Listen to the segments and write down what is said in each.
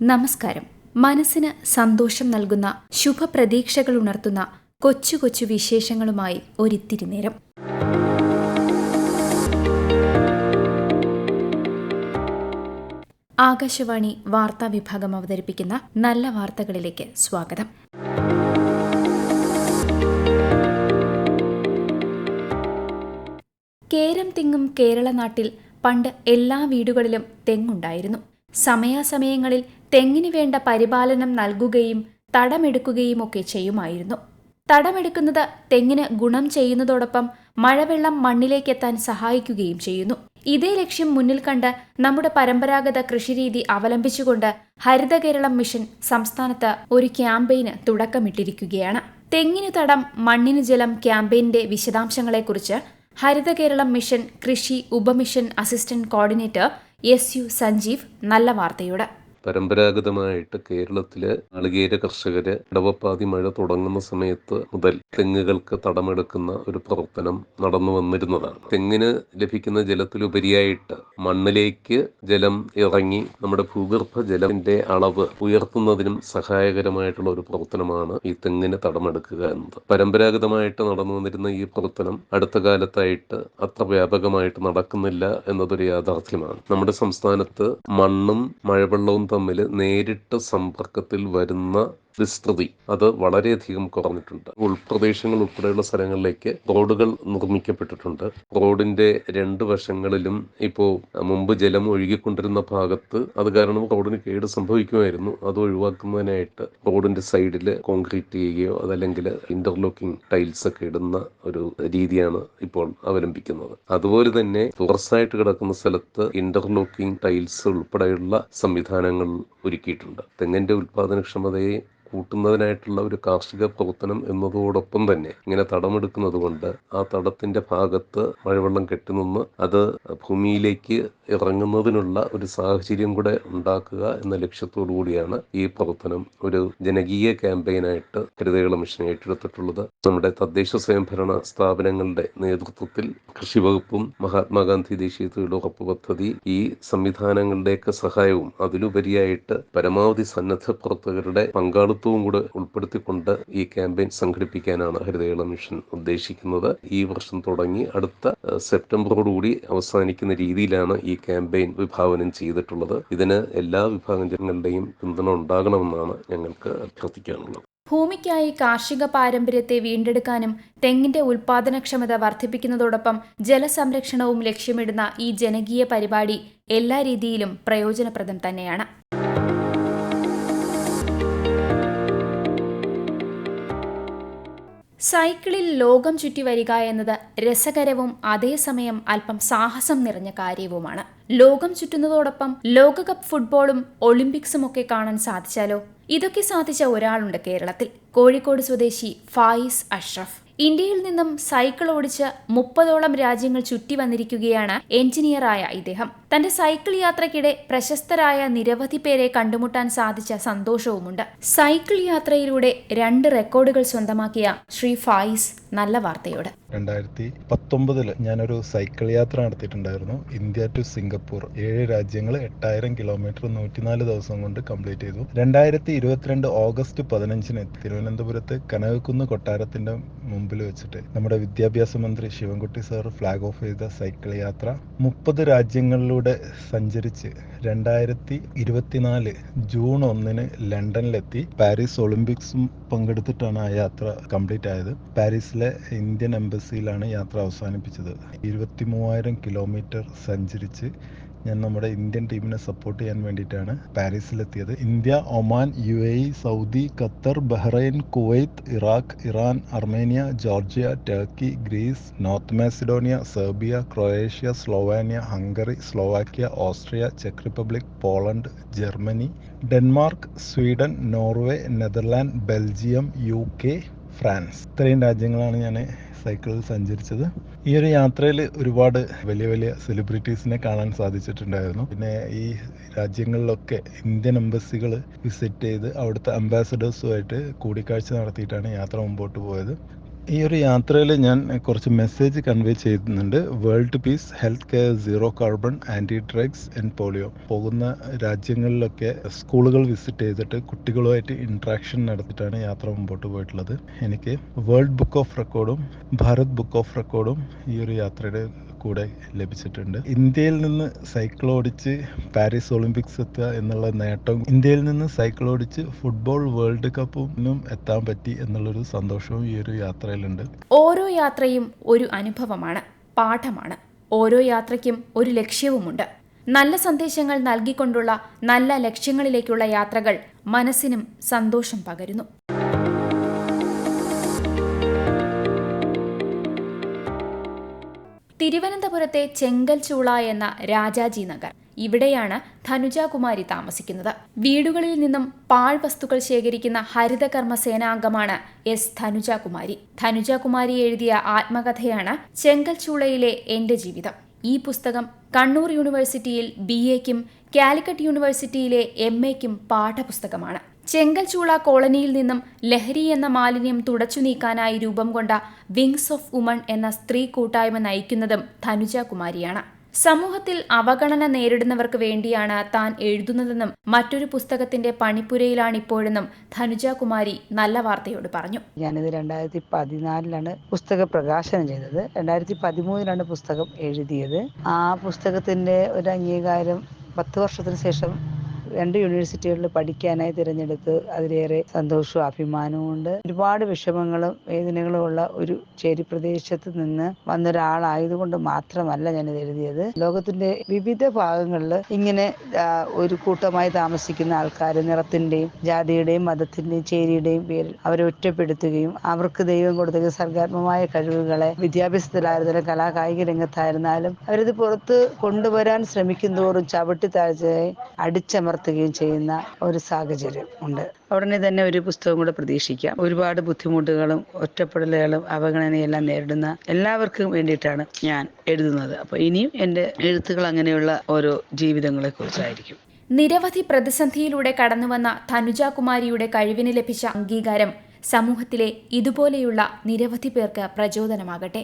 നമസ്കാരം. മനസ്സിന് സന്തോഷം നൽകുന്ന ശുഭപ്രതീക്ഷകൾ ഉണർത്തുന്ന കൊച്ചു കൊച്ചു വിശേഷങ്ങളുമായി ഒരിത്തിരി നേരം ആകാശവാണി വാർത്താ വിഭാഗം അവതരിപ്പിക്കുന്ന നല്ല വാർത്തകളിലേക്ക് സ്വാഗതം. കേരം തിങ്ങും കേരള നാട്ടിൽ പണ്ട് എല്ലാ വീടുകളിലും തെങ്ങുണ്ടായിരുന്നു. സമയാസമയങ്ങളിൽ തെങ്ങിന് വേണ്ട പരിപാലനം നൽകുകയും തടമെടുക്കുകയും ഒക്കെ ചെയ്യുമായിരുന്നു. തടമെടുക്കുന്നത് തെങ്ങിന് ഗുണം ചെയ്യുന്നതോടൊപ്പം മഴവെള്ളം മണ്ണിലേക്ക് എത്താൻ സഹായിക്കുകയും ചെയ്യുന്നു. ഇതേ ലക്ഷ്യം മുന്നിൽ കണ്ട് നമ്മുടെ പരമ്പരാഗത കൃഷിരീതി അവലംബിച്ചുകൊണ്ട് ഹരിത കേരളം മിഷൻ സംസ്ഥാനത്ത് ഒരു ക്യാമ്പയിന് തുടക്കമിട്ടിരിക്കുകയാണ്. തെങ്ങിനു തടം മണ്ണിനു ജലം ക്യാമ്പയിന്റെ വിശദാംശങ്ങളെക്കുറിച്ച് ഹരിത കേരളം മിഷൻ കൃഷി ഉപമിഷൻ assistant coordinator S U Sanjeev നല്ല വാർത്തയോട്. പരമ്പരാഗതമായിട്ട് കേരളത്തിലെ നാളികേര കർഷകര് ഇടവപ്പാതി മഴ തുടങ്ങുന്ന സമയത്ത് മുതൽ തെങ്ങുകൾക്ക് തടമെടുക്കുന്ന ഒരു പ്രവർത്തനം നടന്നു വന്നിരുന്നതാണ്. തെങ്ങിന് ലഭിക്കുന്ന ജലത്തിലുപരിയായിട്ട് മണ്ണിലേക്ക് ജലം ഇറങ്ങി നമ്മുടെ ഭൂഗർഭ ജലത്തിന്റെ അളവ് ഉയർത്തുന്നതിനും സഹായകരമായിട്ടുള്ള ഒരു പ്രവർത്തനമാണ് ഈ തെങ്ങിന് തടമെടുക്കുക എന്നത്. പരമ്പരാഗതമായിട്ട് നടന്നു വന്നിരുന്ന ഈ പ്രവർത്തനം അടുത്ത കാലത്തായിട്ട് അത്ര വ്യാപകമായിട്ട് നടക്കുന്നില്ല എന്നതൊരു യാഥാർത്ഥ്യമാണ്. നമ്മുടെ സംസ്ഥാനത്ത് മണ്ണും മഴവെള്ളവും തമ്മിൽ നേരിട്ട് സമ്പർക്കത്തിൽ വരുന്ന വിസ്തൃതി അത് വളരെയധികം കുറഞ്ഞിട്ടുണ്ട്. ഉൾപ്രദേശങ്ങൾ ഉൾപ്പെടെയുള്ള സ്ഥലങ്ങളിലേക്ക് റോഡുകൾ നിർമ്മിക്കപ്പെട്ടിട്ടുണ്ട്. റോഡിന്റെ രണ്ട് വശങ്ങളിലും ഇപ്പോൾ മുമ്പ് ജലം ഒഴുകിക്കൊണ്ടിരുന്ന ഭാഗത്ത് അത് കാരണം റോഡിന് കേട് സംഭവിക്കുമായിരുന്നു. അത് ഒഴിവാക്കുന്നതിനായിട്ട് റോഡിന്റെ സൈഡിൽ കോൺക്രീറ്റ് ചെയ്യുകയോ അതല്ലെങ്കിൽ ഇന്റർലോക്കിംഗ് ടൈൽസ് ഒക്കെ ഇടുന്ന ഒരു രീതിയാണ് ഇപ്പോൾ അവലംബിക്കുന്നത്. അതുപോലെ തന്നെ തുറസായിട്ട് കിടക്കുന്ന സ്ഥലത്ത് ഇന്റർലോക്കിംഗ് ടൈൽസ് ഉൾപ്പെടെയുള്ള സംവിധാനങ്ങൾ ഒരുക്കിയിട്ടുണ്ട്. തെങ്ങിന്റെ ഉൽപാദനക്ഷമതയെ കൂട്ടുന്നതിനായിട്ടുള്ള ഒരു കാർഷിക പ്രവർത്തനം എന്നതോടൊപ്പം തന്നെ ഇങ്ങനെ തടമെടുക്കുന്നത് കൊണ്ട് ആ തടത്തിന്റെ ഭാഗത്ത് മഴവെള്ളം കെട്ടിനിന്ന് അത് ഭൂമിയിലേക്ക് ഇറങ്ങുന്നതിനുള്ള ഒരു സാഹചര്യം കൂടെ ഉണ്ടാക്കുക എന്ന ലക്ഷ്യത്തോടു കൂടിയാണ് ഈ പ്രവർത്തനം ഒരു ജനകീയ ക്യാമ്പയിനായിട്ട് ഹരിതകേള മിഷൻ ഏറ്റെടുത്തിട്ടുള്ളത്. നമ്മുടെ തദ്ദേശ സ്വയംഭരണ സ്ഥാപനങ്ങളുടെ നേതൃത്വത്തിൽ കൃഷി വകുപ്പും മഹാത്മാഗാന്ധി ദേശീയ തൊഴിലുറപ്പ് പദ്ധതി ഈ സംവിധാനങ്ങളുടെയൊക്കെ സഹായവും അതിലുപരിയായിട്ട് പരമാവധി സന്നദ്ധ പ്രവർത്തകരുടെ പങ്കാളിത്തവും കൂടെ ഉൾപ്പെടുത്തിക്കൊണ്ട് ഈ ക്യാമ്പയിൻ സംഘടിപ്പിക്കാനാണ് ഹരിതകേരള മിഷൻ ഉദ്ദേശിക്കുന്നത്. ഈ വർഷം തുടങ്ങി അടുത്ത സെപ്റ്റംബറോടുകൂടി അവസാനിക്കുന്ന രീതിയിലാണ് ഈ ക്യാമ്പയിൻ വിഭാവനം ചെയ്തിട്ടുള്ളത്. ഇതിന് എല്ലാ വിഭാഗം ജനങ്ങളുടെയും പിന്തുണ ഉണ്ടാകണമെന്നാണ് ഞങ്ങൾക്ക് അഭ്യർത്ഥിക്കാനുള്ളത്. ഭൂമിക്കായി കാർഷിക പാരമ്പര്യത്തെ വീണ്ടെടുക്കാനും തെങ്ങിന്റെ ഉൽപാദനക്ഷമത വർദ്ധിപ്പിക്കുന്നതോടൊപ്പം ജലസംരക്ഷണവും ലക്ഷ്യമിടുന്ന ഈ ജനകീയ പരിപാടി എല്ലാ രീതിയിലും പ്രയോജനപ്രദം തന്നെയാണ്. സൈക്കിളിൽ ലോകം ചുറ്റി വരിക എന്നത് രസകരവും അതേസമയം അല്പം സാഹസം നിറഞ്ഞ കാര്യവുമാണ്. ലോകം ചുറ്റുന്നതോടൊപ്പം ലോകകപ്പ് ഫുട്ബോളും ഒളിമ്പിക്സും ഒക്കെ കാണാൻ സാധിച്ചാലോ? ഇതൊക്കെ സാധിച്ച ഒരാളുണ്ട് കേരളത്തിൽ. കോഴിക്കോട് സ്വദേശി ഫായിസ് അഷ്റഫ്. ഇന്ത്യയിൽ നിന്നും സൈക്കിൾ ഓടിച്ച് മുപ്പതോളം രാജ്യങ്ങൾ ചുറ്റി വന്നിരിക്കുകയാണ് എഞ്ചിനീയറായ ഇദ്ദേഹം. തന്റെ സൈക്കിൾ യാത്രയ്ക്കിടെ പ്രശസ്തരായ നിരവധി പേരെ കണ്ടുമുട്ടാൻ സാധിച്ച സന്തോഷവുമുണ്ട്. സൈക്കിൾ യാത്രയിലൂടെ രണ്ട് റെക്കോർഡുകൾ സ്വന്തമാക്കിയ ശ്രീ ഫായിസ് നല്ല വാർത്തയോട്. രണ്ടായിരത്തി പത്തൊമ്പതിൽ ഞാനൊരു സൈക്കിൾ യാത്ര നടത്തിയിട്ടുണ്ടായിരുന്നു. India to Singapore. ഏഴ് രാജ്യങ്ങൾ എട്ടായിരം കിലോമീറ്റർ നൂറ്റിനാല് ദിവസം കൊണ്ട് കംപ്ലീറ്റ് ചെയ്തു. രണ്ടായിരത്തി ഇരുപത്തിരണ്ട് ഓഗസ്റ്റ് പതിനഞ്ചിന് തിരുവനന്തപുരത്ത് കനകക്കുന്ന് കൊട്ടാരത്തിന്റെ മുമ്പിൽ വെച്ചിട്ട് നമ്മുടെ വിദ്യാഭ്യാസ മന്ത്രി ശിവൻകുട്ടി സാർ ഫ്ലാഗ് ഓഫ് ചെയ്ത സൈക്കിൾ യാത്ര മുപ്പത് രാജ്യങ്ങളിലൂടെ സഞ്ചരിച്ച് രണ്ടായിരത്തി ഇരുപത്തിനാല് ജൂൺ ഒന്നിന് ലണ്ടനിലെത്തി. പാരീസ് ഒളിമ്പിക്സും പങ്കെടുത്തിട്ടാണ് ആ യാത്ര കംപ്ലീറ്റ് ആയത്. പാരീസിലെ ഇന്ത്യൻ എംബസിയിലാണ് യാത്ര അവസാനിപ്പിച്ചത്. ഇരുപത്തി മൂവായിരം കിലോമീറ്റർ സഞ്ചരിച്ച് ഞാൻ നമ്മുടെ ഇന്ത്യൻ ടീമിനെ സപ്പോർട്ട് ചെയ്യാൻ വേണ്ടിയിട്ടാണ് പാരീസിലെത്തിയത്. India Oman U A Saudi Qatar Bahrain Kuwait Iraq Iran Armenia Georgia Turkey Greece North Macedonia Serbia Croatia Slovenia Hungary Slovakia Austria check Republic Poland Germany Denmark Sweden Norway Netherland Belgium U K France. ഇത്രയും രാജ്യങ്ങളാണ് ഞാൻ സൈക്കിളിൽ സഞ്ചരിച്ചത്. ഈ ഒരു യാത്രയിൽ ഒരുപാട് വലിയ വലിയ സെലിബ്രിറ്റീസിനെ കാണാൻ സാധിച്ചിട്ടുണ്ടായിരുന്നു. പിന്നെ ഈ രാജ്യങ്ങളിലൊക്കെ ഇന്ത്യൻ എംബസികൾ വിസിറ്റ് ചെയ്ത് അവിടുത്തെ അംബാസഡേഴ്സുമായിട്ട് കൂടിക്കാഴ്ച നടത്തിയിട്ടാണ് യാത്ര മുമ്പോട്ട് പോയത്. ഈ ഒരു യാത്രയിൽ ഞാൻ കുറച്ച് മെസ്സേജ് കൺവേ ചെയ്യുന്നുണ്ട്. World peace health care zero carbon anti drugs and polio പോകുന്ന രാജ്യങ്ങളിലൊക്കെ സ്കൂളുകൾ വിസിറ്റ് ചെയ്തിട്ട് കുട്ടികളുമായിട്ട് ഇൻട്രാക്ഷൻ നടത്തിയിട്ടാണ് യാത്ര മുമ്പോട്ട് പോയിട്ടുള്ളത്. എനിക്ക് വേൾഡ് ബുക്ക് ഓഫ് റെക്കോർഡും ഭാരത് ബുക്ക് ഓഫ് റെക്കോർഡും ഈ ഒരു യാത്രയുടെ കൂടെ ലഭിച്ചിട്ടുണ്ട്. ഇന്ത്യയിൽ നിന്ന് സൈക്കിൾ ഓടിച്ച് പാരീസ് ഒളിമ്പിക്സ് എത്തുക എന്നുള്ള നേട്ടവും ഇന്ത്യയിൽ നിന്ന് സൈക്കിൾ ഓടിച്ച് ഫുട്ബോൾ വേൾഡ് കപ്പിനും എത്താൻ പറ്റി എന്നുള്ളൊരു സന്തോഷവും ഈ ഒരു യാത്രയിലുണ്ട്. ഓരോ യാത്രയും ഒരു അനുഭവമാണ് പാഠമാണ്. ഓരോ യാത്രയ്ക്കും ഒരു ലക്ഷ്യവുമുണ്ട്. നല്ല സന്ദേശങ്ങൾ നൽകിക്കൊണ്ടുള്ള നല്ല ലക്ഷ്യങ്ങളിലേക്കുള്ള യാത്രകൾ മനസ്സിനും സന്തോഷം പകരുന്നു. തിരുവനന്തപുരത്തെ ചെങ്കൽ ചൂള എന്ന രാജാജി നഗർ. ഇവിടെയാണ് ധനുജകുമാരി താമസിക്കുന്നത്. വീടുകളിൽ നിന്നും പാൾ വസ്തുക്കൾ ശേഖരിക്കുന്ന ഹരിതകർമ്മ സേനാംഗമാണ് എസ് ധനുജകുമാരി. ധനുജകുമാരി എഴുതിയ ആത്മകഥയാണ് ചെങ്കൽ ചൂളയിലെ എന്റെ ജീവിതം. ഈ പുസ്തകം കണ്ണൂർ യൂണിവേഴ്സിറ്റിയിൽ ബി എക്കും കാലിക്കറ്റ് യൂണിവേഴ്സിറ്റിയിലെ എം എക്കും പാഠപുസ്തകമാണ്. ചെങ്കൽച്ചൂള കോളനിയിൽ നിന്നും ലഹരി എന്ന മാലിന്യം തുടച്ചു നീക്കാനായി രൂപം കൊണ്ട വിങ്സ് ഓഫ് ഉമൺ എന്ന സ്ത്രീ കൂട്ടായ്മ നയിക്കുന്നതും ധനുജ കുമാരിയാണ്. സമൂഹത്തിൽ അവഗണന നേരിടുന്നവർക്ക് വേണ്ടിയാണ് താൻ എഴുതുന്നതെന്നും മറ്റൊരു പുസ്തകത്തിന്റെ പണിപ്പുരയിലാണിപ്പോഴെന്നും ധനുജ കുമാരി നല്ല വാർത്തയോട് പറഞ്ഞു. ഞാനിത് രണ്ടായിരത്തി പതിനാലിലാണ് പുസ്തക പ്രകാശനം ചെയ്തത്. രണ്ടായിരത്തി പതിമൂന്നിലാണ് പുസ്തകം എഴുതിയത്. ആ പുസ്തകത്തിന്റെ ഒരു അംഗീകാരം പത്ത് വർഷത്തിന് ശേഷം രണ്ട് യൂണിവേഴ്സിറ്റികളിൽ പഠിക്കാനായി തിരഞ്ഞെടുത്ത് അതിലേറെ സന്തോഷവും അഭിമാനവും ഉണ്ട്. ഒരുപാട് വിഷമങ്ങളും വേദനകളും ഉള്ള ഒരു ചേരി പ്രദേശത്ത് നിന്ന് വന്നൊരാളായതുകൊണ്ട് മാത്രമല്ല ഞാനിത് എഴുതിയത്. ലോകത്തിന്റെ വിവിധ ഭാഗങ്ങളിൽ ഇങ്ങനെ ഒരു കൂട്ടമായി താമസിക്കുന്ന ആൾക്കാർ നിറത്തിന്റെയും ജാതിയുടെയും മതത്തിന്റെയും ചേരിയുടെയും പേരിൽ അവരെ ഒറ്റപ്പെടുത്തുകയും അവർക്ക് ദൈവം കൊടുത്ത സർഗാത്മകമായ കഴിവുകളെ വിദ്യാഭ്യാസത്തിലായിരുന്നാലും കലാകായിക രംഗത്തായിരുന്നാലും അവരിത് പുറത്ത് കൊണ്ടുവരാൻ ശ്രമിക്കുന്തോറും ചവിട്ടി താഴ്ചയായി അടിച്ചമർത്തുകയും ചെയ്യുന്ന ഒരു സാഹചര്യം ഉണ്ട്. ഉടനെ തന്നെ ഒരു പുസ്തകം കൂടെ പ്രതീക്ഷിക്കാം. ഒരുപാട് ബുദ്ധിമുട്ടുകളും ഒറ്റപ്പെടലുകളും അവഗണനയെല്ലാം നേരിടുന്ന എല്ലാവർക്കും വേണ്ടിയിട്ടാണ് ഞാൻ എഴുതുന്നത്. അപ്പോൾ ഇനിയും എന്റെ എഴുത്തുകൾ അങ്ങനെയുള്ള ഓരോ ജീവിതങ്ങളെ കുറിച്ചായിരിക്കും നിരവധി പ്രതിസന്ധിയിലൂടെ കടന്നുവന്ന തനുജാകുമാരിയുടെ കഴിവിന് ലഭിച്ച അംഗീകാരം സമൂഹത്തിലെ ഇതുപോലെയുള്ള നിരവധി പേർക്ക് പ്രചോദനമാകട്ടെ.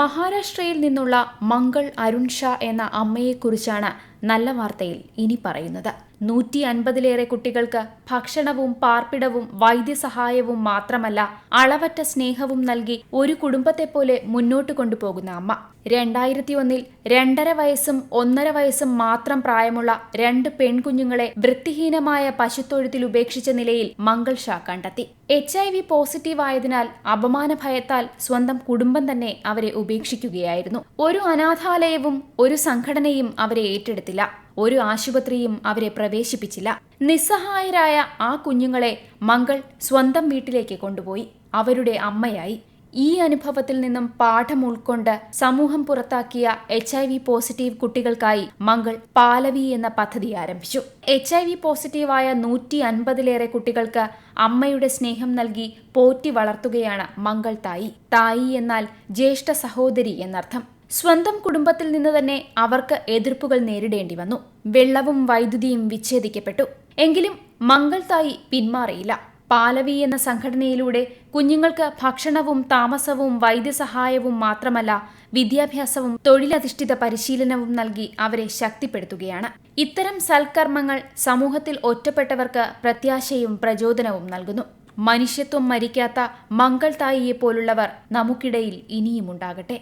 മഹാരാഷ്ട്രയിൽ നിന്നുള്ള മംഗൾ അരുൺ ഷാ എന്ന അമ്മയെക്കുറിച്ചാണ് നല്ല വാർത്തയിൽ ഇനി പറയുന്നത്. നൂറ്റി അൻപതിലേറെ കുട്ടികൾക്ക് ഭക്ഷണവും പാർപ്പിടവും വൈദ്യസഹായവും മാത്രമല്ല അളവറ്റ സ്നേഹവും നൽകി ഒരു കുടുംബത്തെപ്പോലെ മുന്നോട്ട് കൊണ്ടുപോകുന്ന അമ്മ. രണ്ടായിരത്തി ഒന്നിൽ രണ്ടര വയസ്സും ഒന്നര വയസ്സും മാത്രം പ്രായമുള്ള രണ്ട് പെൺകുഞ്ഞുങ്ങളെ വൃത്തിഹീനമായ പശുത്തൊഴുത്തിൽ ഉപേക്ഷിച്ച നിലയിൽ മംഗൾ ഷാ കണ്ടെത്തി. എച്ച് ഐ വി പോസിറ്റീവ് ആയതിനാൽ അപമാന ഭയത്താൽ സ്വന്തം കുടുംബം തന്നെ അവരെ ഉപേക്ഷിക്കുകയായിരുന്നു. ഒരു അനാഥാലയവും ഒരു സംഘടനയും അവരെ ഏറ്റെടുത്തില്ല. ഒരു ആശുപത്രിയും അവരെ പ്രവേശിപ്പിച്ചില്ല. നിസ്സഹായരായ ആ കുഞ്ഞുങ്ങളെ മംഗൾ സ്വന്തം വീട്ടിലേക്ക് കൊണ്ടുപോയി. അവരുടെ അമ്മയായി. ഈ അനുഭവത്തിൽ നിന്നും പാഠം ഉൾക്കൊണ്ട് സമൂഹം പുറത്താക്കിയ എച്ച് ഐ വി പോസിറ്റീവ് കുട്ടികൾക്കായി മംഗൾ പാലവി എന്ന പദ്ധതി ആരംഭിച്ചു. എച്ച് ഐ വി പോസിറ്റീവായ നൂറ്റി അൻപതിലേറെ കുട്ടികൾക്ക് അമ്മയുടെ സ്നേഹം നൽകി പോറ്റി വളർത്തുകയാണ് മംഗൾ തായി. തായി എന്നാൽ ജ്യേഷ്ഠ സഹോദരി എന്നർത്ഥം. സ്വന്തം കുടുംബത്തിൽ നിന്ന് തന്നെ അവർക്ക് എതിർപ്പുകൾ നേരിടേണ്ടി വന്നു. വെള്ളവും വൈദ്യുതിയും വിച്ഛേദിക്കപ്പെട്ടു. എങ്കിലും മംഗൾ തായി പിന്മാറിയില്ല. പാലവി എന്ന സംഘടനയിലൂടെ കുഞ്ഞുങ്ങൾക്ക് ഭക്ഷണവും താമസവും വൈദ്യസഹായവും മാത്രമല്ല വിദ്യാഭ്യാസവും തൊഴിലധിഷ്ഠിത പരിശീലനവും നൽകി അവരെ ശക്തിപ്പെടുത്തുകയാണ്. ഇത്തരം സൽക്കർമ്മങ്ങൾ സമൂഹത്തിൽ ഒറ്റപ്പെട്ടവർക്ക് പ്രത്യാശയും പ്രചോദനവും നൽകുന്നു. മനുഷ്യത്വം മരിക്കാത്ത മംഗൾ തായിയെ പോലുള്ളവർ നമുക്കിടയിൽ ഇനിയുമുണ്ടാകട്ടെ.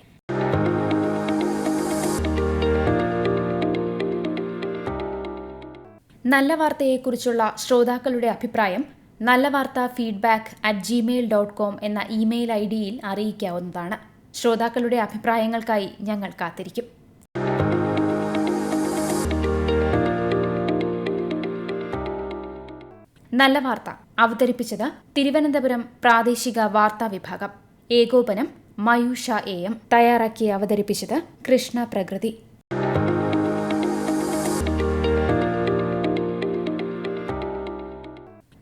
നല്ല വാർത്തയെക്കുറിച്ചുള്ള ശ്രോതാക്കളുടെ അഭിപ്രായം നല്ല വാർത്ത feedback at Gmail dot com എന്ന ഇമെയിൽ ഐ ഡിയിൽ അറിയിക്കാവുന്നതാണ്. ശ്രോതാക്കളുടെ അഭിപ്രായങ്ങൾക്കായി ഞങ്ങൾ കാത്തിരിക്കും. നല്ല വാർത്ത അവതരിപ്പിച്ചത് തിരുവനന്തപുരം പ്രാദേശിക വാർത്താ വിഭാഗം. ഏകോപനം മയൂഷ എ എം തയ്യാറാക്കി അവതരിപ്പിച്ചത് കൃഷ്ണ പ്രകൃതി.